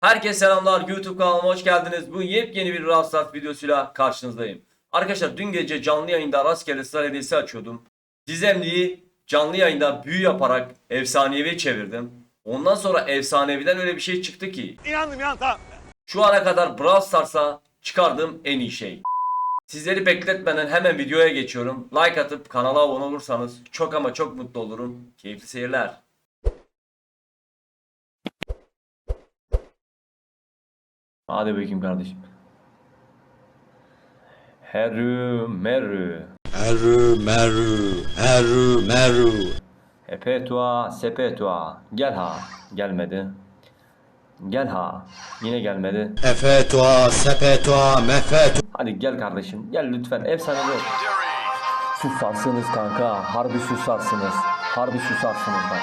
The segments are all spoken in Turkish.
Herkese selamlar YouTube kanalıma hoş geldiniz. Bu yepyeni bir Stars videosuyla karşınızdayım. Arkadaşlar dün gece canlı yayında rastgele star hediyesi açıyordum. Gizemli'yi canlı yayında büyü yaparak efsanevi çevirdim. Ondan sonra efsaneviden öyle bir şey çıktı ki. İnandım ya tamam. Şu ana kadar Brawl Stars'a çıkardığım en iyi şey. Sizleri bekletmeden hemen videoya geçiyorum. Like atıp kanala abone olursanız çok ama çok mutlu olurum. Keyifli seyirler. Hadi bakayım kardeşim. Herü merü. Meru meru meru meru Epetua sepetua. Gel ha. Gelmedi. Gel ha. Yine gelmedi. Efe tua sepe tua mefe tua Hadi gel kardeşim. Gel lütfen. Efsane ol. Susarsınız kanka. Harbi susarsınız. Harbi susarsınız bak.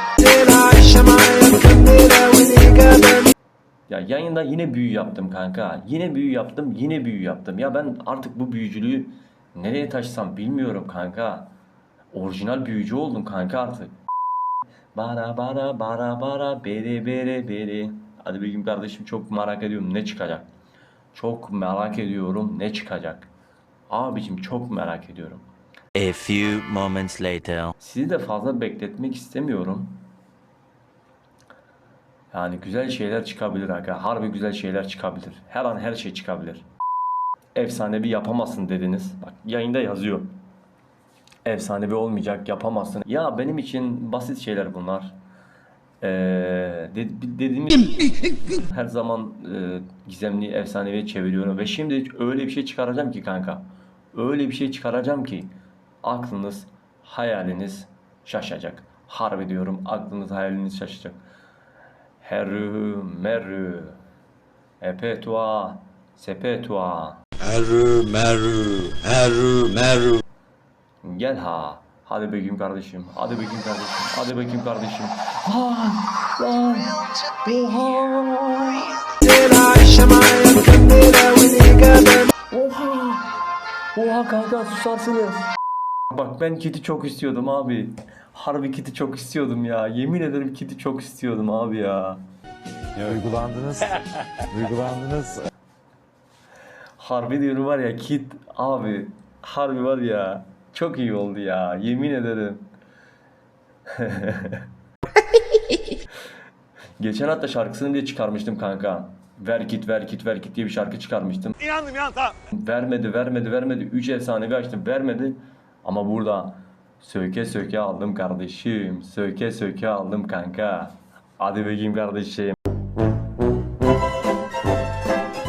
Ya yayında yine büyü yaptım kanka. Yine büyü yaptım. Yine büyü yaptım. Ya ben artık bu büyücülüğü nereye taşısam bilmiyorum kanka. Orijinal büyücü oldum kanka artık. Bara bara bara bara bere bere bere. Hadi bir gün kardeşim çok merak ediyorum ne çıkacak. Çok merak ediyorum ne çıkacak. Abicim çok merak ediyorum. A few moments later. Sizi de fazla bekletmek istemiyorum. Yani güzel şeyler çıkabilir aga. Harbi güzel şeyler çıkabilir. Her an her şey çıkabilir. Efsanevi yapamazsın dediniz. Bak yayında yazıyor. Efsanevi olmayacak yapamazsın. Ya benim için basit şeyler bunlar. Ee, de- dediğimiz her zaman e, gizemli efsanevi çeviriyorum ve şimdi öyle bir şey çıkaracağım ki kanka. Öyle bir şey çıkaracağım ki aklınız, hayaliniz şaşacak. Harbi diyorum aklınız, hayaliniz şaşacak. Herü merü epetua sepetua Meru meru meru meru Gel ha. Hadi bakayım kardeşim. Hadi bakayım kardeşim. Hadi bakayım kardeşim. Lan! Lan! Oha! Oha! Oha kanka susarsınız. Bak ben kiti çok istiyordum abi. Harbi kiti çok istiyordum ya. Yemin ederim kiti çok istiyordum abi ya. Duygulandınız. Duygulandınız. Harbi diyorum var ya kit abi. Harbi var ya. Çok iyi oldu ya. Yemin ederim. Geçen hafta şarkısını bile çıkarmıştım kanka. Ver kit ver kit ver kit diye bir şarkı çıkarmıştım. İnandım ya tamam. Vermedi vermedi vermedi. 3 efsanevi açtım vermedi. Ama burada söke söke aldım kardeşim. Söke söke aldım kanka. Hadi bakayım kardeşim.